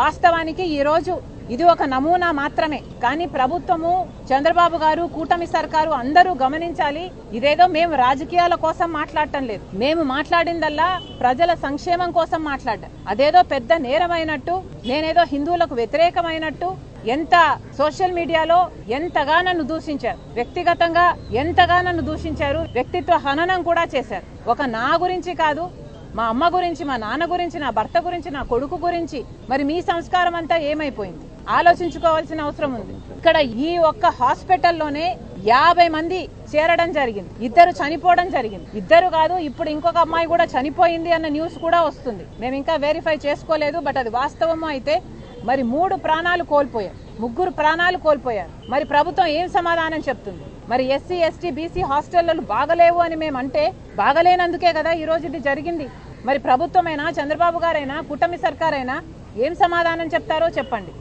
వాస్తవానికి ఈ రోజు ఇది ఒక నమూనా మాత్రమే. కానీ ప్రభుత్వము చంద్రబాబు గారు కూటమి సర్కారు అందరూ గమనించాలి ఇదేదో మేము రాజకీయాల కోసం మాట్లాడటం లేదు. మేము మాట్లాడిందల్లా ప్రజల సంక్షేమం కోసం మాట్లాడటం. అదేదో పెద్ద నేరమైనట్టు నేనేదో హిందువులకు వ్యతిరేకమైనట్టు ఎంత సోషల్ మీడియాలో ఎంతగా నన్ను దూషించారు. వ్యక్తిగతంగా ఎంతగా నన్ను దూషించారు. వ్యక్తిత్వ హననం కూడా చేశారు. ఒక నా గురించి కాదు మా అమ్మ గురించి మా నాన్న గురించి నా భర్త గురించి నా కొడుకు గురించి మరి మీ సంస్కారం అంతా ఏమైపోయింది? ఆలోచించుకోవాల్సిన అవసరం ఉంది. ఇక్కడ ఈ ఒక్క హాస్పిటల్లోనే యాభై మంది చేరడం జరిగింది. ఇద్దరు చనిపోవడం జరిగింది. ఇద్దరు కాదు ఇప్పుడు ఇంకొక అమ్మాయి కూడా చనిపోయింది అన్న న్యూస్ కూడా వస్తుంది. మేము ఇంకా వెరిఫై చేసుకోలేదు బట్ అది వాస్తవము అయితే మరి మూడు ప్రాణాలు కోల్పోయారు. ముగ్గురు ప్రాణాలు కోల్పోయారు. మరి ప్రభుత్వం ఏం సమాధానం చెప్తుంది? మరి ఎస్సీ ఎస్టీ బీసీ హాస్టళ్ళలో బాగలేవు అని మేము అంటే బాగలేనందుకే కదా ఈ రోజు ఇది జరిగింది. మరి ప్రభుత్వమైనా చంద్రబాబు గారైనా కూటమి సర్కారైనా ఏం సమాధానం చెప్తారో చెప్పండి.